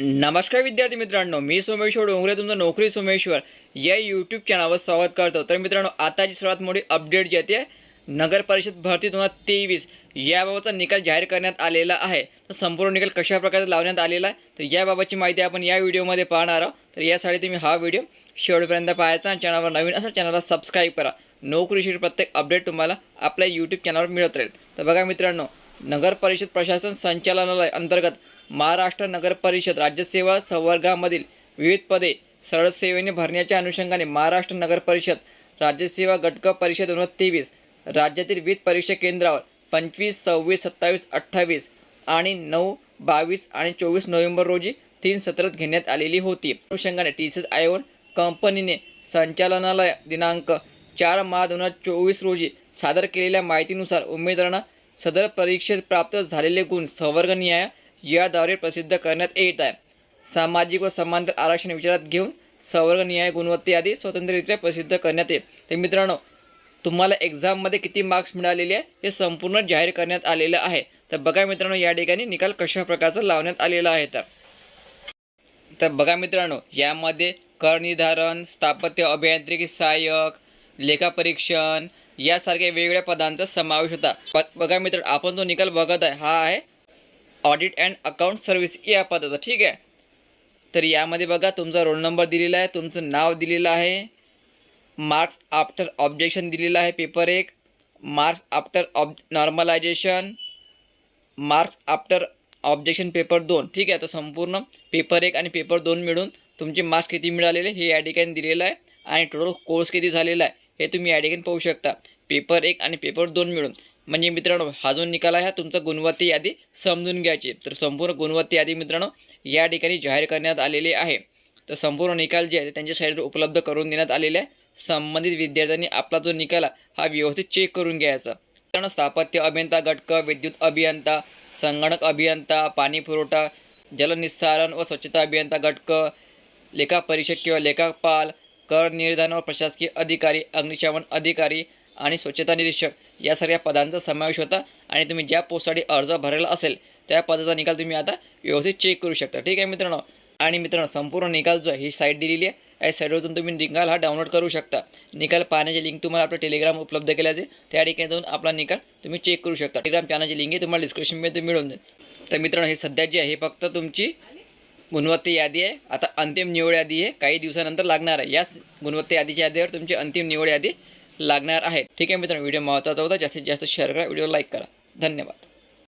नमस्कार विद्यार्थी मित्रांनो मी सोमेश्वर डोंगरे तुमचं नोकरी सोमेश्वर. या यूट्यूब चॅनलवर स्वागत करतो. तर मित्रांनो आताची सर्वात मोठी अपडेट जी आहे नगर परिषद भरती दोन हजार तेवीस. याबाबतचा निकाल जाहीर करण्यात आलेला आहे. तर संपूर्ण निकाल कशा प्रकारे लावण्यात आलेला आहे तर याबाबतची माहिती आपण या व्हिडिओमध्ये पाहणार आहोत. तर यासाठी तुम्ही हा व्हिडिओ शेवटपर्यंत पाहायचा आणि चॅनलवर नवीन असा चॅनलला सबस्क्राईब करा. नोकरीशी प्रत्येक अपडेट तुम्हाला आपल्या यूट्यूब चॅनलवर मिळत राहील. तर बघा मित्रांनो नगर परिषद प्रशासन संचालनालय अंतर्गत महाराष्ट्र नगर परिषद राज्यसेवा संवर्गामधील विविध पदे सरळ सेवेने भरण्याच्या अनुषंगाने महाराष्ट्र नगर परिषद राज्यसेवा गटक परिषद दोन हजार तेवीस राज्यातील विविध परीक्षा केंद्रावर पंचवीस सव्वीस सत्तावीस अठ्ठावीस आणि नऊ बावीस आणि चोवीस नोव्हेंबर रोजी तीन सत्रात घेण्यात आलेली होती. अनुषंगाने टी सी एस आयोन कंपनीने संचालनालय दिनांक चार मार्च दोन हजार चोवीस रोजी सादर केलेल्या माहितीनुसार उमेदवारांना सदर परीक्षेत प्राप्त झालेले गुण संवर्ग न्याय याद्वारे प्रसिद्ध करण्यात येत आहे. सामाजिक व समांतर आरक्षण विचारात घेऊन संवर्ग न्याय गुणवत्ता स्वतंत्ररित्या प्रसिद्ध करण्यात येईल तर मित्रांनो तुम्हाला एक्झाममध्ये किती मार्क्स मिळालेले आहे हे संपूर्ण जाहीर करण्यात आलेलं आहे. तर बघा मित्रांनो या ठिकाणी निकाल कशा प्रकारचा लावण्यात आलेला आहे तर. तर बघा मित्रांनो यामध्ये करनिर्धारण स्थापत्य अभियांत्रिकी सहाय्यक लेखापरीक्षण यासारख्या वेगवेगळ्या पदांचा समावेश होता. ब- बघा मित्र आपण जो निकाल बघत आहे हा आहे ऑडिट अँड अकाउंट सर्व्हिस या पदाचा ठीक आहे? तर यामध्ये बघा तुमचा रोल नंबर दिलेला आहे तुमचं नाव दिलेलं आहे मार्क्स आफ्टर ऑब्जेक्शन दिलेलं आहे पेपर एक marks after ऑब normalisation marks after objection paper दोन ठीक आहे? तर संपूर्ण पेपर एक आणि पेपर दोन मिळून तुमचे मार्क्स किती मिळालेले हे या ठिकाणी दिलेलं आहे आणि टोटल कोर्स किती झालेला आहे. हे तुम्ही या ठिकाणी पाहू शकता. पेपर एक आणि पेपर दोन मिळून. म्हणजे मित्रांनो हा जो निकाल आहे हा तुमचा गुणवत्ता यादी समजून घ्यायची. तर संपूर्ण गुणवत्ता यादी मित्रांनो या ठिकाणी जाहीर करण्यात आलेली आहे. तर संपूर्ण निकाल जे आहे त्यांच्या साईडवर उपलब्ध करून देण्यात आलेले आहे. संबंधित विद्यार्थ्यांनी आपला जो निकाल आहे हा व्यवस्थित चेक करून घ्यायचा. मित्रांनो स्थापत्य अभियंता घटक विद्युत अभियंता संगणक अभियंता पाणी पुरवठा जलनिस्सारण व स्वच्छता अभियंता घटक लेखापरीक्षक किंवा लेखापाल कर निर्धारण व प्रशासकीय अधिकारी अग्निशमन अधिकारी आणि स्वच्छता निरीक्षक या सगळ्या पदांचा समावेश होता आणि तुम्ही ज्या पोस्टसाठी अर्ज भरलेला असेल त्या पदाचा निकाल तुम्ही आता व्यवस्थित चेक करू शकता. ठीक आहे मित्रांनो? आणि मित्रांनो संपूर्ण निकाल जो आहे ही साईट दिलेली आहे. या साईटवरून तुम्ही निकाल हा डाउनलोड करू शकता. निकाल पाहण्याची लिंक तुम्हाला आपल्या टेलिग्राम उपलब्ध केल्या जाईल. त्या ठिकाणी जाऊन आपला निकाल तुम्ही चेक करू शकता. टेलिग्राम चॅनलची लिंक आहे तुम्हाला डिस्क्रिप्शनमध्ये मिळून जाईल. तर मित्रांनो हे सध्या जे आहे फक्त तुमची गुणवत्ता यादी आहे. आता अंतिम निवड यादी आहे काही दिवसानंतर लागणार आहे. याच गुणवत्ता यादीच्या यादीवर तुमची अंतिम निवड यादी लागणार आहे. ठीक आहे मित्रांनो व्हिडिओ महत्त्वाचा होता. जास्तीत जास्त शेअर करा. व्हिडिओ लाईक करा. धन्यवाद.